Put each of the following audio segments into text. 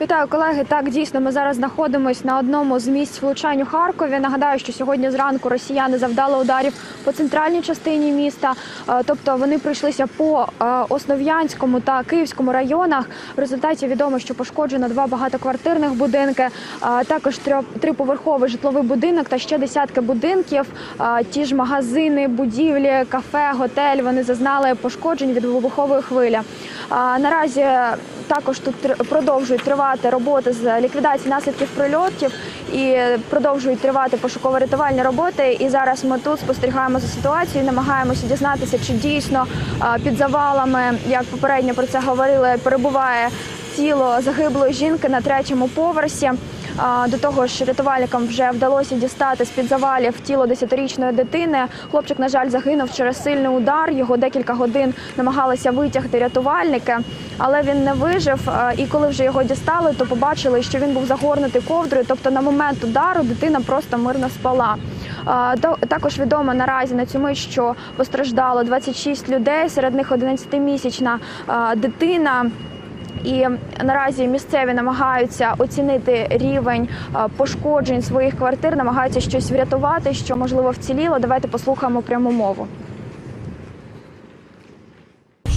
Вітаю, колеги. Так, дійсно, ми зараз знаходимося на одному з місць влучань у Харкові. Нагадаю, що сьогодні зранку росіяни завдали ударів по центральній частині міста. Е, Тобто вони пройшлися по е, Основ'янському та Київському районах. В результаті відомо, що пошкоджено два багатоквартирних будинки, е, також триповерховий житловий будинок та ще десятки будинків. Ті ж магазини, будівлі, кафе, готель вони зазнали пошкоджень від вибухової хвилі. Наразі також тут продовжують тривати роботи з ліквідації наслідків прильотів і продовжують тривати пошуково-рятувальні роботи. І зараз ми тут спостерігаємо за ситуацією, намагаємося дізнатися, чи дійсно під завалами, як попередньо про це говорили, перебуває тіло загиблої жінки на третьому поверсі. До того ж, рятувальникам вже вдалося дістати з під завалів тіло 10-річної дитини. Хлопчик, на жаль, загинув через сильний удар. Його декілька годин намагалися витягти рятувальники, але він не вижив. І коли вже його дістали, то побачили, що він був загорнутий ковдрою. Тобто, на момент удару дитина просто мирно спала. Також відомо наразі на мить, що постраждало 26 людей, серед них 11-місячна а, дитина. І наразі місцеві намагаються оцінити рівень е, пошкоджень своїх квартир, намагаються щось врятувати, що можливо вціліло. Давайте послухаємо пряму мову.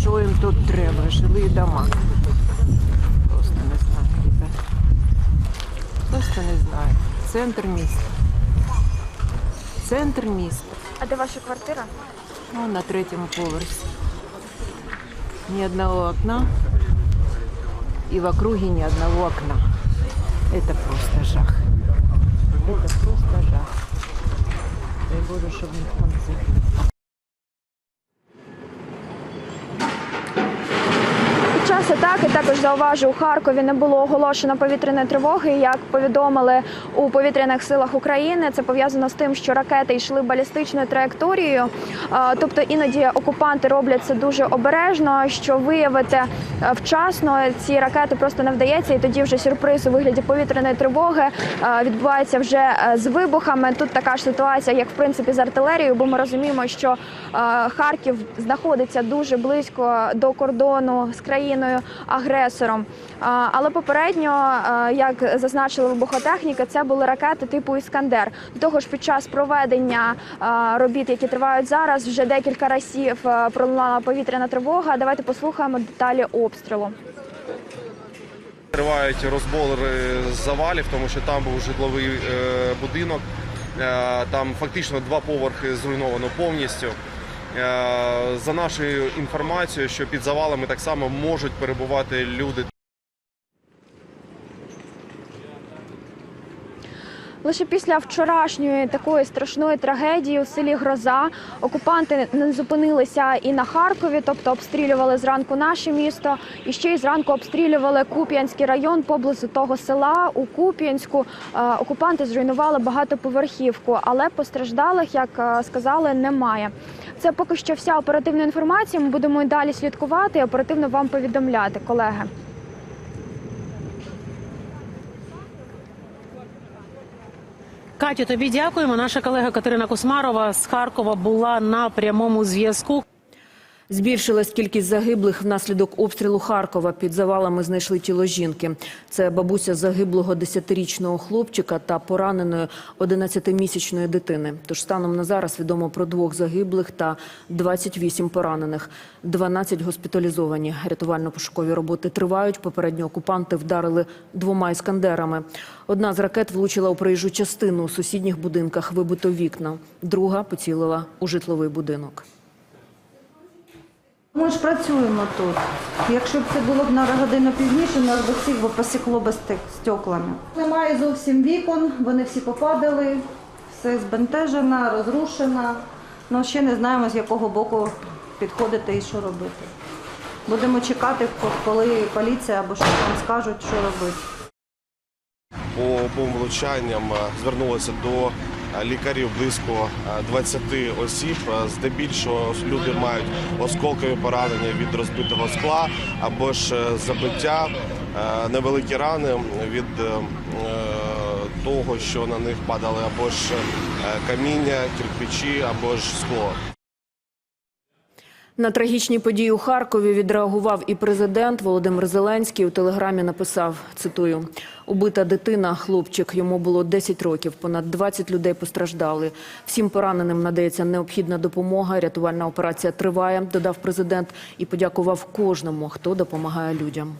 Що їм тут треба? Жилі дома. Просто не знаю, ребят. Просто не знаю. Центр міста. Центр міста. А де ваша квартира? Ну, на третьому поверсі. Ни одного окна И в округе ни одного окна. Это просто жах. Это просто жах. Дай Боже, чтобы никто не загинул. Під час атаки також зауважу, у Харкові не було оголошено повітряної тривоги. Як повідомили у повітряних силах України, це пов'язано з тим, що ракети йшли балістичною траєкторією. Тобто іноді окупанти роблять це дуже обережно, що виявити е, вчасно ці ракети просто не вдається, і тоді вже сюрприз у вигляді повітряної тривоги е, відбувається вже е, з вибухами. Тут така ж ситуація, як в принципі з артилерією, бо ми розуміємо, що Харків знаходиться дуже близько до кордону з країною агресором. Але попередньо, як зазначили вибухотехніки, це були ракети типу Іскандер. До того ж, під час проведення робіт, які тривають зараз, вже декілька разів пролунала повітряна тривога. Давайте послухаємо деталі обстрілу. Тривають розбори завалів, тому що там був житловий е, будинок. Е, там фактично два поверхи зруйновано повністю. Е, за нашою інформацією, що під завалами так само можуть перебувати люди. Лише після вчорашньої такої страшної трагедії у селі Гроза окупанти не зупинилися і на Харкові, тобто обстрілювали зранку наше місто, і ще й зранку обстрілювали Куп'янський район поблизу того села. У Куп'янську Е, окупанти зруйнували багатоповерхівку, але постраждалих, як е, сказали, немає. Це поки що вся оперативна інформація. Ми будемо і далі слідкувати і оперативно вам повідомляти, колеги. Катю, тобі дякуємо. Наша колега Катерина Космарова з Харкова була на прямому зв'язку. Збільшилась кількість загиблих внаслідок обстрілу Харкова. Під завалами знайшли тіло жінки. Це бабуся загиблого 10-річного хлопчика та пораненої 11-місячної дитини. Тож станом на зараз відомо про двох загиблих та 28 поранених. 12 госпіталізовані. Рятувально-пошукові роботи тривають. Попередньо окупанти вдарили двома іскандерами. Одна з ракет влучила у проїжджу частину. У сусідніх будинках вибито вікна. Друга поцілила у житловий будинок. Ми ж працюємо тут. Якщо б це було б на годину пізніше, нас би всіх би посікло би стеклами. Немає зовсім вікон, вони всі попадали, все збентежено, розрушено. Ну, ще не знаємо, з якого боку підходити і що робити. Будемо чекати, коли поліція або що там скажуть, що робити. По обом влучанням е, звернулося до лікарів близько е, 20 осіб. Е, Здебільшого люди мають осколкові поранення від розбитого скла або ж е, забиття, е, невеликі рани від е, е, того, що на них падали або ж е, каміння, кирпичі, або ж скло. На трагічні події у Харкові відреагував і президент Володимир Зеленський. У телеграмі написав, цитую, «Убита дитина, хлопчик, йому було 10 років, понад 20 людей постраждали. Всім пораненим надається необхідна допомога, рятувальна операція триває», додав президент і подякував кожному, хто допомагає людям.